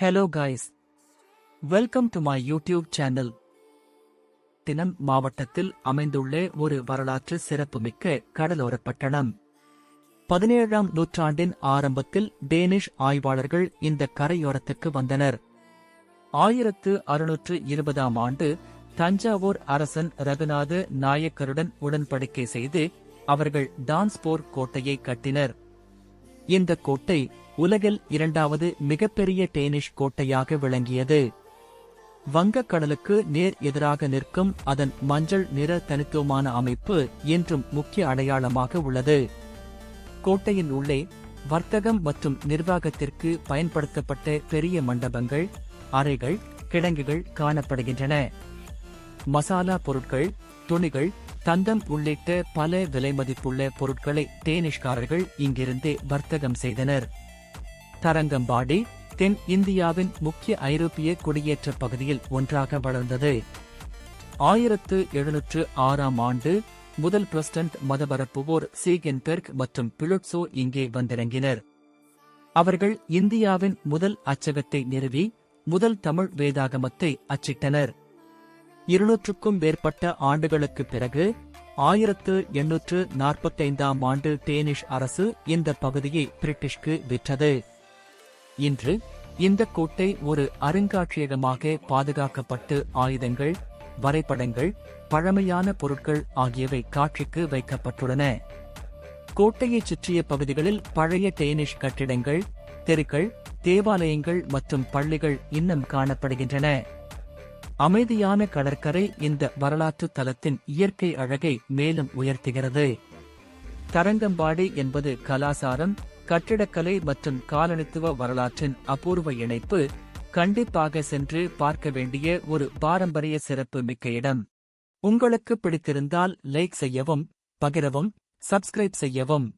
Hello guys welcome to my YouTube channel தினம் மாவட்டத்தில் அமைந்துள்ள ஒரு வரலாற்று சிறப்புமிக்க கடலோரப் பட்டணம். பதினேழாம் நூற்றாண்டின் ஆரம்பத்தில் டேனிஷ் ஆய்வாளர்கள் இந்த கரையோரத்துக்கு வந்தனர். ஆயிரத்து அறுநூற்று இருபதாம் ஆண்டு தஞ்சாவூர் அரசன் ரகுநாத நாயக்கருடன் உடன்படிக்கை செய்து அவர்கள் டான்ஸ்போர் கோட்டையை கட்டினர். இந்த கோட்டை உலகில் இரண்டாவது மிகப்பெரிய டேனிஷ் கோட்டையாக விளங்கியது. வங்கக்கடலுக்கு நேர் எதிராக நிற்கும் அதன் மஞ்சள் நிற தனித்துவமான அமைப்பு என்றும் முக்கிய அடையாளமாக உள்ளது. கோட்டையின் உள்ளே வர்த்தகம் மற்றும் நிர்வாகத்திற்கு பயன்படுத்தப்பட்ட பெரிய மண்டபங்கள் அறைகள் கிடங்குகள் காணப்படுகின்றன. மசாலா பொருட்கள் துணிகள் தந்தம் உள்ளிட்ட பல விலைமதிப்புள்ள பொருட்களை டேனிஷ்காரர்கள் இங்கிருந்தே வர்த்தகம் செய்தனர். தரங்கம்பாடி தென் இந்தியாவின் முக்கிய ஐரோப்பிய குடியேற்ற பகுதியில் ஒன்றாக வளர்ந்தது. ஆயிரத்து எழுநூற்று ஆறாம் ஆண்டு முதல் பிரஸ்டன்ட் மதபரப்புவோர் சீகன்பெர்க் மற்றும் பிலுட்ஸோ இங்கே வந்திறங்கினர். அவர்கள் இந்தியாவின் முதல் அச்சகத்தை நிறுவி முதல் தமிழ் வேதாகமத்தை அச்சிட்டனர். இருநூற்றுக்கும் மேற்பட்ட ஆண்டுகளுக்குப் பிறகு ஆயிரத்து எண்ணூற்று நாற்பத்தைந்தாம் ஆண்டு டேனிஷ் அரசு இந்த பகுதியை பிரிட்டிஷ்க்கு விற்றது. இன்று இந்த கோட்டை ஒரு அருங்காட்சியகமாக பாதுகாக்கப்பட்டு ஆயுதங்கள் வரைபடங்கள் பழமையான பொருட்கள் ஆகியவை காட்சிக்கு வைக்கப்பட்டுள்ளன. கோட்டையைச் சுற்றிய பகுதிகளில் பழைய டேனிஷ் கட்டிடங்கள் தெருக்கள் தேவாலயங்கள் மற்றும் பள்ளிகள் இன்னும் காணப்படுகின்றன. அமைதியான கடற்கரை இந்த வரலாற்று தலத்தின் இயற்கை அழகை மேலும் உயர்த்துகிறது. தரங்கம்பாடி என்பது கலாசாரம் கட்டிடக்கலை மற்றும் காலனித்துவ வரலாற்றின் அபூர்வ இணைப்பு. கண்டிப்பாக சென்று பார்க்க வேண்டிய ஒரு பாரம்பரிய சிறப்பு மிக்க இடம். உங்களுக்கு பிடித்திருந்தால் லைக் செய்யவும் பகிரவும் சப்ஸ்கிரைப் செய்யவும்.